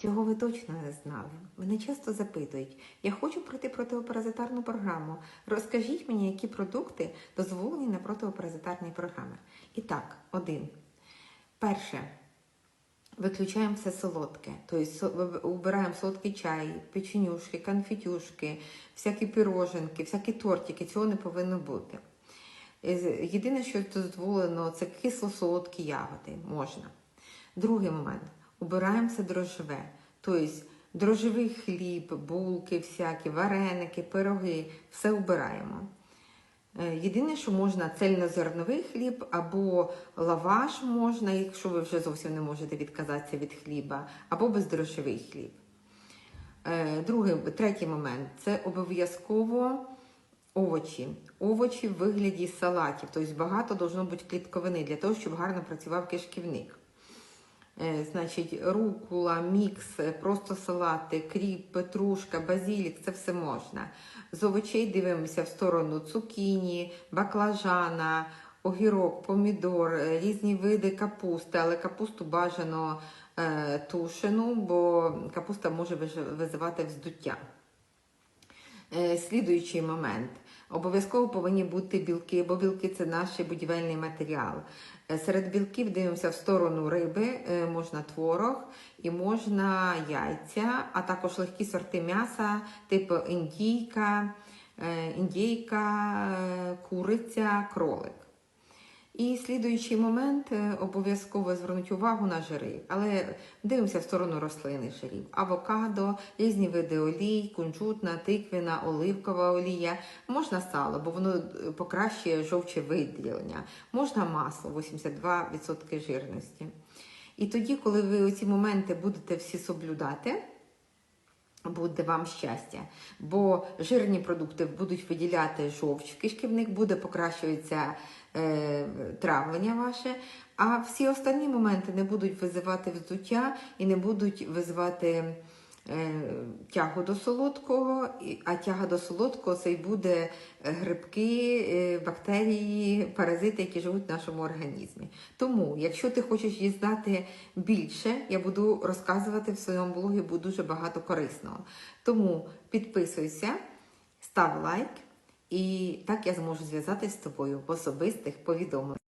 Цього ви точно не знали. Мене часто запитують: я хочу пройти протипаразитарну програму. Розкажіть мені, які продукти дозволені на протипаразитарні програми. І так, один. Перше. Виключаємо все солодке, тобто убираємо солодкий чай, печенюшки, конфетюшки, всякі піроженки, всякі тортики. Цього не повинно бути. Е, Єдине, що дозволено, це кисло-солодкі ягоди. Можна. Другий момент. Убираємо все дрожжеве. Тобто дрожжевий хліб, булки, всякі, вареники, пироги, все убираємо. Е, Єдине, що можна цельнозерновий хліб або лаваш можна, якщо ви вже зовсім не можете відказатися від хліба, або бездрожжевий хліб. Е, Другий, третій момент це обов'язково овочі. Овочі в вигляді салатів. Тобто багато должно бути клітковини для того, щоб гарно працював кишківник. Е, Значить, рукула, мікс, е, просто салати, кріп, петрушка, базілік це все можна. З овочей дивимося в сторону цукіні, баклажана, огірок, помідор, е, різні види капусти, але капусту бажано е, тушену, бо капуста може визивати вздуття. Слідуючий момент. Обов'язково повинні бути білки, бо білки це наш будівельний матеріал. Е, Серед білків дивимося в сторону риби, е, можна творог і можна яйця, а також легкі сорти м'яса, типу індійка, е, індійка, куриця, кролик. І слідуючий момент е, обов'язково звернути увагу на жири, але дивимося в сторону рослини жирів. Авокадо, різні види олій, кунжутна, тиквіна, оливкова олія. Можна сало, бо воно е, покращує жовче виділення. Можна масло 82% жирності. І тоді, коли ви ці моменти будете всі соблюдати, буде вам щастя, бо жирні продукти будуть виділяти жовч, кишківник буде покращуватися е, травлення ваше, а всі останні моменти не будуть визивати вздуття і не будуть визивати тягу до солодкого, а тяга до солодкого це й буде е, грибки, е, бактерії, паразити, які живуть в нашому організмі. Тому, якщо ти хочеш дізнати більше, я буду розказувати в своєму блогі буде дуже багато корисного. Тому підписуйся, став лайк, і так я зможу зв'язатись з тобою в особистих повідомленнях.